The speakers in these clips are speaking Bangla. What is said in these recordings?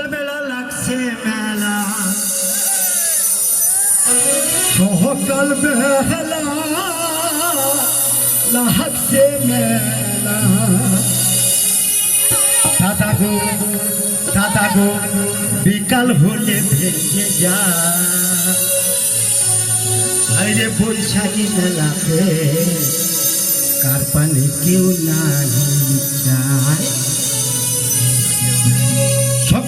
সকালবেলা লাগছে মেলা। মেলা। দাদা গো বিকাল হলে ভেঙে যা আরে বৈশাখী মেলাতে কার পানে কেউ নাই যায়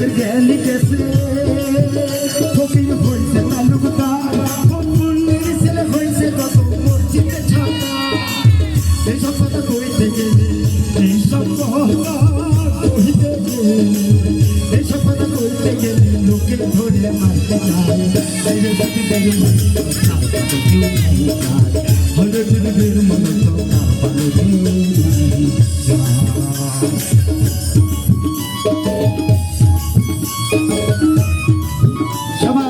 লোকের জ্ঞানী গেছে ফকির হয়েছে তালুকদার ফকর মেরেছে হয়েছে কত মসজিদে ছাতা এইসব কথা কইতে গেলে এইসব গেলে এইসব কথা কইতে গেলে লোকে ধরে মারতে যায় মারতে যায় হলে সবাই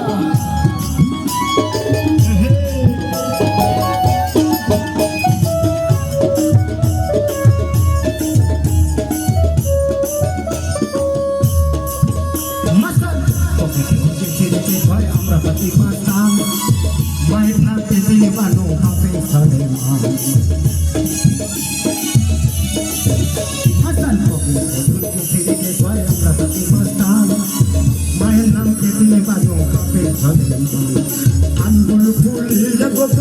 মাস্টার ওকে খুঁজে ছেড়েছে ভয় আমরা পাতি 내 마음 앞에 던진 안불 불리는 것도